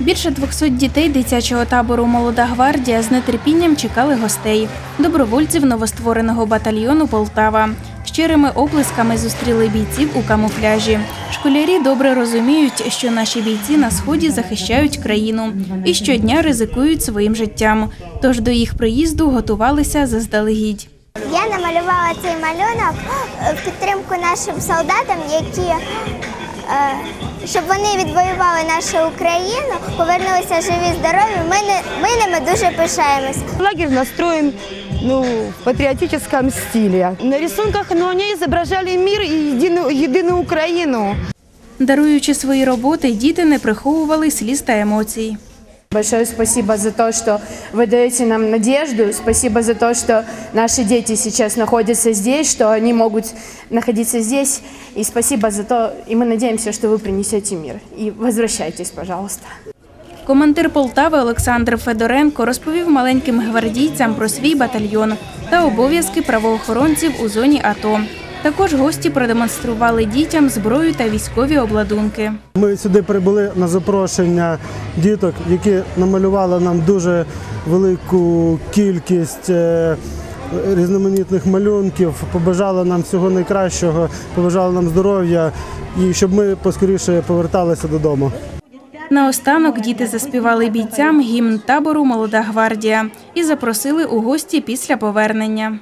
Більше 200 дітей дитячого табору Молода гвардія з нетерпінням чекали гостей, добровольців новоствореного батальйону Полтава. Щирими оплесками зустріли бійців у камуфляжі. Школярі добре розуміють, що наші бійці на сході захищають країну і щодня ризикують своїм життям. Тож до їх приїзду готувалися заздалегідь. Я намалювала цей малюнок в підтримку нашим солдатам, які щоб вони відвоювали нашу Україну, повернулися живі, здорові. Ми, не, ми ними дуже пишаємось. Лагерь настроєн ну, в патріотичному стилі. На рисунках ну, ній зображали мир і єдину, єдину Україну. Даруючи свої роботи, діти не приховували сліз та емоцій. Большое спасибо за то, что вы даете нам надежду. Спасибо за то, что наши дети сейчас находятся здесь, что они могут находиться здесь. И спасибо за то, и мы надеемся, что вы принесете мир. И возвращайтесь, пожалуйста. Командир Полтави Олександр Федоренко розповів маленьким гвардійцям про свій батальйон та обов'язки правоохоронців у зоні АТО. Також гості продемонстрували дітям зброю та військові обладунки. Ми сюди прибули на запрошення діток, які намалювали нам дуже велику кількість е, різноманітних малюнків, побажали нам всього найкращого, побажали нам здоров'я і щоб ми поскоріше поверталися додому. Наостанок діти заспівали бійцям гімн табору Молода гвардія і запросили у гості після повернення.